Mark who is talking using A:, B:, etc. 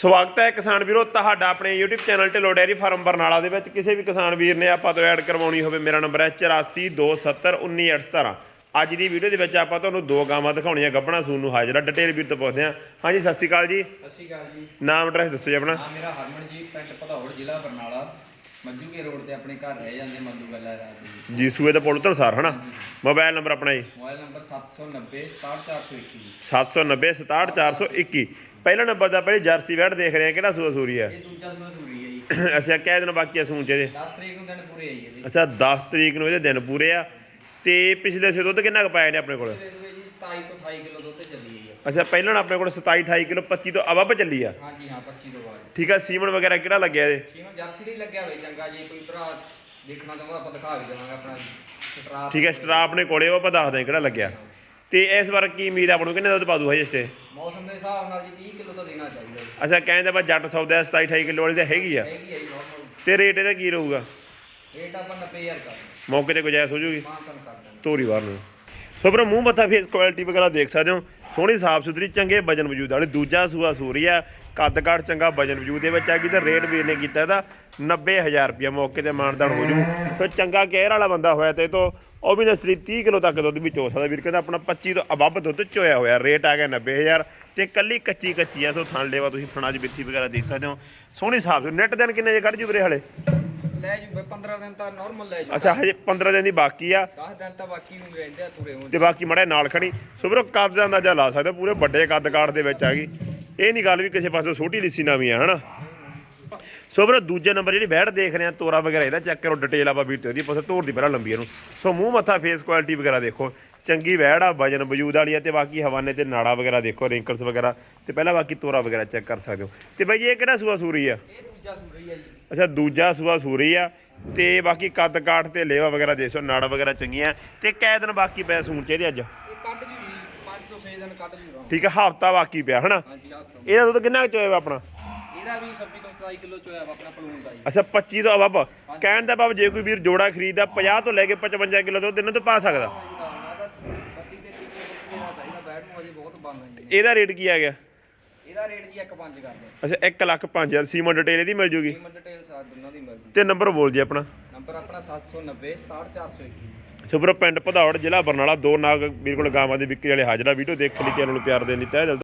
A: ਸਵਾਗਤ ਹੈ ਕਿਸਾਨ ਵੀਰੋ ਤੁਹਾਡਾ ਆਪਣੇ YouTube channel Dhillon dairy farm Barnala ਦੇ ਵਿੱਚ। ਕਿਸੇ ਵੀ ਕਿਸਾਨ ਵੀਰ ਨੇ ਆਪਾਂ ਤੋਂ ਐਡ ਕਰਵਾਉਣੀ ਹੋਵੇ ਮੇਰਾ ਨੰਬਰ ਹੈ 8427191817 ਅੱਜ ਦੀ ਵੀਡੀਓ ਦੇ ਵਿੱਚ ਆਪਾਂ ਤੁਹਾਨੂੰ ਦੋ ਗਾਵਾਂ ਦਿਖਾਉਣੀਆਂ ਗੱਬਣਾ ਸੂਨ ਨੂੰ ਹਾਜ਼ਰ ਡਿਟੇਲ ਵੀਰ ਤੋਂ ਪੁੱਛਦੇ ਹਾਂ। ਹਾਂਜੀ ਸਤਿ ਸ਼੍ਰੀ ਅਕਾਲ ਜੀ।
B: ਸਤਿ ਸ਼੍ਰੀ ਅਕਾਲ ਜੀ।
A: ਨਾਮ ਐਡਰੈਸ ਦੱਸੋ ਜੀ ਆਪਣਾ।
B: ਮੇਰਾ ਹਰਮਨ ਜੀ ਪਿੰਡ ਭਦੌੜ ਜ਼ਿਲ੍ਹਾ ਬਰਨਾਲਾ। ਮੱਜੂਕੇ ਰੋਡ ਤੇ ਆਪਣੇ ਘਰ ਰਹਿ ਜਾਂਦੇ ਮੰਦੂ ਗੱਲਾ ਰਾਤ ਜੀ
A: ਜੀ ਸੂਏ ਦਾ ਪੁੱਲ ਧਨਸਾਰ ਹਨਾ? ਮੋਬਾਈਲ ਨੰਬਰ ਆਪਣਾ ਜੀ।
B: ਮੋਬਾਈਲ ਨੰਬਰ 790 67421
A: 790 67421 ਪਹਿਲਾ ਨੰਬਰ ਦਾ ਪਹਿਲੇ ਜਰਸੀ ਵੈਟ ਦੇਖ ਰਹੇ ਆ ਕਿਹੜਾ ਸੂਆ ਸੂਰੀ ਆ?
B: ਇਹ ਦੂਜਾ ਸੂਆ ਸੂਰੀ ਹੈ ਜੀ।
A: ਅੱਛਾ ਕਿਹ ਦਿਨ ਬਾਕੀ ਆ ਸੂਣ ਚ ਇਹਦੇ
B: 10 ਤਰੀਕ ਨੂੰ ਦਿਨ ਪੂਰੇ ਆਈ ਜੀ
A: ਅੱਛਾ 10 ਤਰੀਕ ਨੂੰ ਇਹਦੇ ਦਿਨ ਪੂਰੇ ਆ। ਤੇ ਪਿਛਲੇ ਸੇ ਦੁੱਧ ਕਿੰਨਾ ਕੁ ਪਾਇਆ ਨੇ ਆਪਣੇ ਕੋਲ?
B: 27 ਤੋਂ 28 ਕਿਲੋ ਦੁੱਧ ਚੱਲੀ ਹੈ ਜੀ
A: ਅੱਛਾ ਪਹਿਲਾਂ ਆਪਣੇ ਕੋਲ 27 28 ਕਿਲੋ 25 ਤੋਂ ਅਵੱਬ ਚੱਲੀ ਆ?
B: ਹਾਂਜੀ ਹਾਂ 25 ਤੋਂ ਬਾਅਦ
A: ਠੀਕ ਆ ਸੀਮਨ ਵਗੈਰਾ ਕਿਹੜਾ ਲੱਗਿਆ ਇਹਦੇ?
B: ਸੀਮਾ ਜਰਸੀ ਦੀ ਲੱਗਿਆ ਹੋਈ ਚੰਗਾ ਜੀ ਕੋਈ ਭਰਾ ਦੇਖਣਾ ਚਾਹੁੰਦਾ ਆਪਾਂ ਦਿਖਾ ਵੀ ਦੇਵਾਂਗੇ ਆਪਣਾ ਸਟਰਾਪ
A: ਠੀਕ ਹੈ ਸਟਰਾ ਆਪਣੇ ਕੋਲੇ ਉਹ ਆਪਾਂ ਦੱਸਦੇ ਹਾਂ ਕਿਹੜਾ ਲੱਗਿਆ। ਤੇ ਇਸ ਵਾਰ ਕੀ ਉਮੀਦ ਆ ਆਪਾਂ ਨੂੰ ਕਿੰਨੇ ਦੁੱਧ ਪਾ ਦੂ ਹਜੇ ਸਟੇ
B: ਮੌਸਮ ਦੇ ਹਿਸਾਬ ਨਾਲ ਜੀ 30 ਕਿਲੋ ਤਾਂ ਦੇਣਾ ਚਾਹੀਦਾ ਜੀ।
A: ਅੱਛਾ ਕਹਿੰਦੇ ਬਾ ਜੱਟ ਸੌਦਾ 27 28 ਕਿਲੋ ਵਾਲੀ ਤਾਂ ਹੈਗੀ ਆ।
B: ਹੈਗੀ ਹੈ ਜੀ ਨਾਰਮਲ
A: ਤੇ ਰੇਟ ਇਹਦਾ ਕੀ ਰਹੂਗਾ?
B: ਰੇਟ ਆਪਾਂ 90000 ਕਰ
A: ਮੌਕੇ ਤੇ ਗੁਜਾਇਸ਼ ਹੋ ਜੂਗੀ?
B: ਮਾਂ ਕਰ
A: ਤੋਰੀ ਵਾਰ ਨੂੰ। ਸੋ ਵੀਰੋ ਮੂੰਹ ਮੱਥਾ ਫੇਸ ਕੁਆਲਿਟੀ ਵਗੈਰਾ ਦੇਖ ਸਕਦੇ ਹੋ। ਸੋਹਣੀ ਸਾਫ਼ ਸੁਥਰੀ, ਚੰਗੇ ਵਜਨ ਵਜੂਦ ਵਾਲੀ ਦੂਜਾ ਸੂਆ ਸੂਰੀ ਆ, ਕੱਦ ਕਾਠ ਚੰਗਾ ਵਜਨ ਵਜੂਦ ਦੇ ਵਿੱਚ ਆ ਗਈ ਤੇ ਰੇਟ ਵੀਰ ਨੇ ਕੀਤਾ ਇਹਦਾ 90000 ਰੁਪਇਆ ਮੌਕੇ ਤੇ ਮਾਨਦਾਨ ਹੋ ਜੂ। ਸੋ ਚੰਗਾ ਕੇਅਰ ਵਾਲਾ ਬੰਦਾ ਹੋਇਆ ਤੇ ਇਹ ਤੋਂ, ਉਹ ਵੀ ਨਸਰੀ 30 ਕਿਲੋ ਤੱਕ ਦੁੱਧ ਵੀ ਚੋ ਸਕਦਾ। ਵੀਰ ਕਹਿੰਦਾ ਆਪਣਾ 25 ਤੋਂ ਅਬੱਬ ਦੁੱਧ ਚੋਇਆ ਹੋਇਆ। ਰੇਟ ਆ ਗਿਆ 90000 ਤੇ ਕੱਲੀ ਕੱਚੀ ਕੱਚੀ ਆ, ਸੋ ਥਣ ਲੇਵਾ ਤੁਸੀਂ ਥਣਾ 'ਚ ਬਿੱਥੀ ਵਗੈਰਾ ਦੇਖ ਸਕਦੇ ਹੋ। ਸੋਹਣੀ ਸਾਫ਼ ਨੈਟ ਦਿਨ ਕਿੰਨੇ ਜੇ ਕੱਢ ਜੂ ਵੀਰੇ ਹਲੇ?
B: ਲੈ ਜੂ 15 ਦਿਨ ਤਾਂ ਨਾਰਮਲ ਲੈ ਜੂ।
A: ਅੱਛਾ ਹਜੇ 15 ਦਿਨ ਦੀ ਬਾਕੀ ਆ।
B: 10 ਦਿਨ ਤਾਂ ਬਾਕੀ ਨੂੰ ਰਹਿੰਦੇ ਆ ਪੂਰੇ ਹੋਣ
A: ਤੇ ਬਾਕੀ ਮੜੇ ਨਾਲ ਖੜੀ। ਸੋ ਵੀਰੋ ਕੱਦ ਦਾ ਅੰਦਾਜ਼ਾ ਲਾ ਸਕਦੇ ਪੂਰੇ ਵੱਡੇ ਕੱਦ ਕਾਠ ਦੇ ਵਿੱਚ ਆ ਗਈ। ਇਹ ਨਹੀਂ ਗੱਲ ਵੀ ਕਿਸੇ ਪਾਸੋਂ ਛੋਟੀ ਲਿੱਸੀ ਨਾ ਵੀ ਆ ਹਨਾ? ਸੋ ਵੀਰੋ ਦੂਜੇ ਨੰਬਰ ਜਿਹੜੀ ਬੈੜ ਦੇਖ ਰਹੇ ਆ ਤੋਰਾ ਵਗੈਰਾ ਇਹਦਾ ਚੈੱਕ ਕਰੋ ਡਿਟੇਲ ਆਪਾਂ ਵੀਡੀਓ ਉਹਦੀ ਪਾਸੇ ਤੋਰ ਦੀ ਪਹਿਲਾਂ ਲੰਬੀ ਇਹਨੂੰ ਸੋ ਮੂੰਹ ਮੱਥਾ ਫੇਸ ਕੁਆਲਿਟੀ ਵਗੈਰਾ ਦੇਖੋ। ਚੰਗੀ ਵੈੜ ਆ ਵਜਨ ਵਜੂਦ ਵਾਲੀ ਆ ਤੇ ਬਾਕੀ ਹਵਾਨੇ ਤੇ ਨਾੜਾ ਵਗੈਰਾ ਦੇਖੋ ਰਿੰਕਲਸ ਵਗੈਰਾ। ਤੇ ਪਹਿਲਾਂ ਬਾਕੀ ਤੋਰਾ ਵਗੈਰਾ ਚੈੱਕ ਕਰ ਸਕਦੇ ਹੋ। ਤੇ ਬਾਈ ਇਹ ਕਿਹੜਾ ਸੂਆ ਸੂਰੀ ਆ? ਅੱਛਾ ਦੂਜਾ ਸੂਆ ਸੂਰੀ ਆ ਤੇ ਬਾਕੀ ਕੱਦ ਕਾਠ ਤੇ ਲੇਵਾ ਵਗੈਰਾ ਦੇਖੋ ਨਾੜ ਵਗੈਰਾ ਚੰਗੀਆਂ ਤੇ ਕੈ ਦਿਨ ਬਾਕੀ ਪੈ ਸੂਣ ਚਾਹੀਦੇ ਅੱਜ?
B: ਇਹ ਕੱਢ ਜੂ ਜੀ 5 ਤੋਂ 6 ਦਿਨ ਕੱਢ ਜੂ
A: ਠੀਕ ਹੈ ਹਫਤਾ ਬਾਕੀ ਪਿਆ ਹਨਾ?
B: ਤੋਂ।
A: ਇਹਦਾ ਦੁੱਧ ਕਿੰਨਾ ਚੋਇਆ ਆਪਣਾ?
B: ਇਹਦਾ ਵੀ ਸਬਜ਼ੀ ਤੋਂ 27 ਕਿਲੋ ਚੋਇਆ ਵਾ ਆਪਣਾ ਪਲੂਨ ਦਾ
A: ਅੱਛਾ 25 ਤੋਂ ਅਬਬ ਕਹਿਣ ਦਾ ਬਾਬ ਜੇ ਕੋਈ ਵੀਰ ਜੋੜਾ ਖਰੀਦਦਾ 50 ਤੋਂ ਲੈ ਕੇ 55 ਕਿਲੋ ਦੁੱਧ ਇਹਨਾਂ ਤੋਂ ਪਾ ਸਕਦਾ?
B: ਤੇ
A: ਇਹਦਾ ਰੇਟ ਕੀ ਆ ਗਿਆ?
B: ਇਹਦਾ ਰੇਟ ਜੀ 1.5 ਕਰਦੇ
A: ਅੱਛਾ 1 ਲੱਖ 5000 ਸੀਮਨ ਡਿਟੇਲ ਇਹਦੀ ਮਿਲ ਜੂਗੀ?
B: ਕੀਮਤ ਡਿਟੇਲ ਸਾਰ ਦੋਨਾਂ ਦੀ ਮਿਲਦੀ
A: ਤੇ ਨੰਬਰ ਬੋਲ ਜੀ ਆਪਣਾ।
B: ਨੰਬਰ ਆਪਣਾ 790 67421
A: ਸੁਪਰ ਪਿੰਡ ਭਦੌੜ ਜ਼ਿਲ੍ਹਾ ਬਰਨਾਲਾ ਦੋ ਨਾਗ ਵੀਰ ਕੋਲ ਗਾਵਾਂ ਦੇ ਵਿਕਰੀ ਵਾਲੇ ਹਾਜ਼ਰਾ। ਵੀਡੀਓ ਦੇਖ ਲਈ ਚੈਨਲ ਨੂੰ ਪਿਆਰ ਦੇਣ ਲਈ ਤਹਿ ਦਿਲ ਤੋਂ